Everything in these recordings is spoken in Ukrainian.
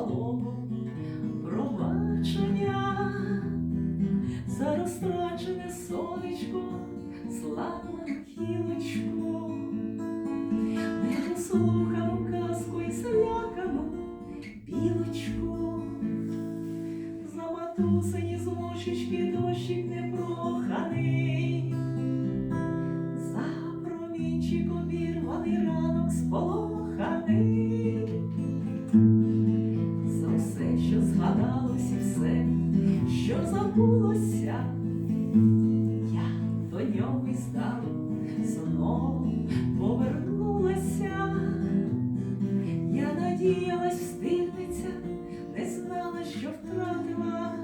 малого пробачення. За розтрачене сонечко, славна тілочко, не дослухав казку і злякану білочку, за матусині змочечки дощик непроханий, за промінчик обірваний ранок сполоханий, забулося, я до нього й здалеку знову повернулася. Я надіялась, встигнеться, не знала, що втратила.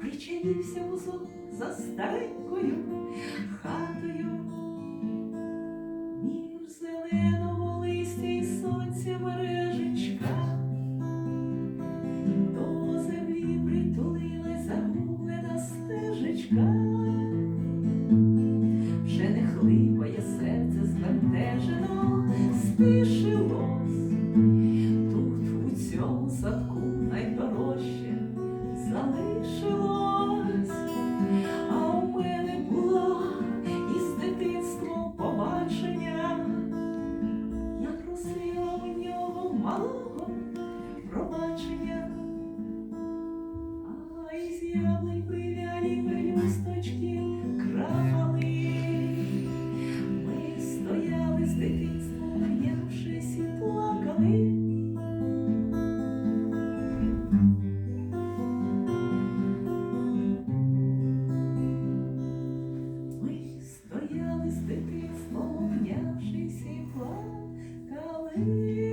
Причинився вузок за старенькою хатою. Між зеленого листя і сонця мережечка. Стишилось. Тут у цьому садку найдорожче залишилось, а у мене було із дитинством побачення. як просила в нього малого з дитинством, обнявшись і плакали.